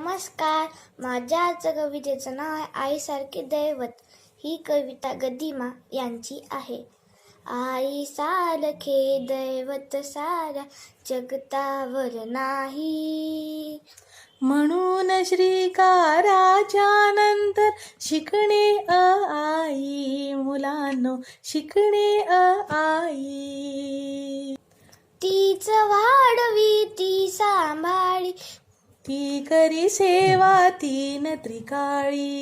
नमस्कार. माझ्या आजच्या कवितेचं नाव आहे आईसारखे दैवत. ही कविता गदिमा यांची आहे. आई सारखे दैवत साऱ्या जगतावर नाही. म्हणून श्रीकाराच्या नंतर शिकणे अ आई. मुलांनो शिकणे अ आई. तीच वाढवी ती सांभाळी. ती करी सेवा तीन त्रिकाळी.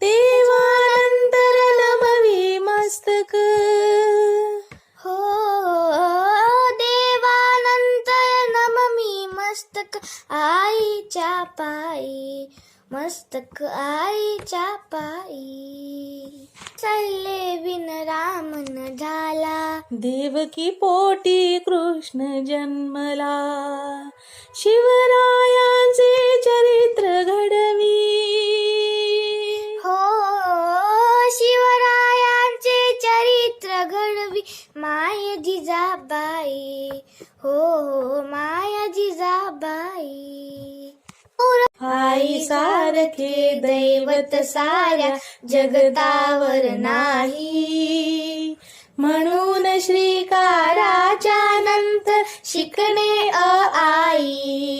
देवानंतर नमवी मस्तक. हो देवानंतर नममी मस्तक. आईच्या पायी मस्तक आईच्या पायी. चालले देवकी पोटी कृष्ण जन्मला. शिवरायांचे चरित्र घडवी. हो शिवरायांचे चरित्र घडवी. माय जिजाबाई हो हो माया जिजाबाई. आई सारखे दैवत साऱ्या जगतावर नाही. म्हणून श्रीकाराच्या नंतर शिकणे अ आई.